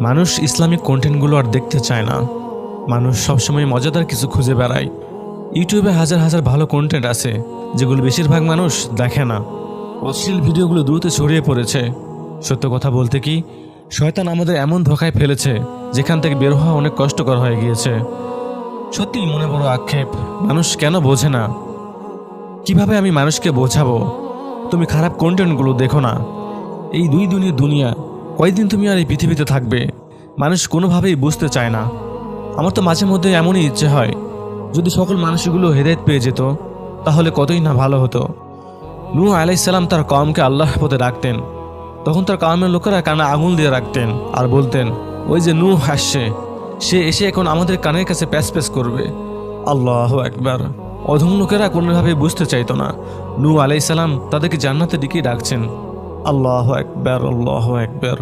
মানুষ ইসলামিক কন্টেন্টগুলো আর দেখতে চায় না। মানুষ সবসময় মজাদার কিছু খুঁজে বেড়ায়। ইউটিউবে হাজার হাজার ভালো কন্টেন্ট আছে, যেগুলো বেশিরভাগ মানুষ দেখে না। অশ্লীল ভিডিওগুলো দ্রুত ছড়িয়ে পড়েছে। সত্য কথা বলতে কি, শয়তান আমাদের এমন ধোকায় ফেলেছে, যেখান থেকে বের হওয়া অনেক কষ্টকর হয়ে গিয়েছে। সত্যিই মনে বড় আক্ষেপ, মানুষ কেন বোঝে না? কীভাবে আমি মানুষকে বোঝাবো? তুমি খারাপ কন্টেন্টগুলো দেখো না। এই দুই দুনিয়া দুনিয়া কয়দিন তুমি আর এই পৃথিবীতে থাকবে? মানুষ কোনোভাবেই বুঝতে চায় না। আমার তো মাঝে মধ্যে এমনই ইচ্ছে হয়, যদি সকল মানুষগুলো হেদায়ত পেয়ে যেত, তাহলে কতই না ভালো হতো। নূহ আলাইসাল্লাম তার কমকে আল্লাহ পথে রাখতেন তখন তার কামের লোকেরা কানে আগুন দিয়ে রাখতেন আর বলতেন, ওই যে নূহ আসছে, সে এসে এখন আমাদের কানের কাছে প্যাস প্যাস করবে। আল্লাহ একবার অধম লোকেরা কোনোভাবে বুঝতে চাইতো না। নূহ আলাইসাল্লাম তাদেরকে জান্নাতের দিকেই ডাকছেন। আল্লাহ একবার আল্লাহ একবার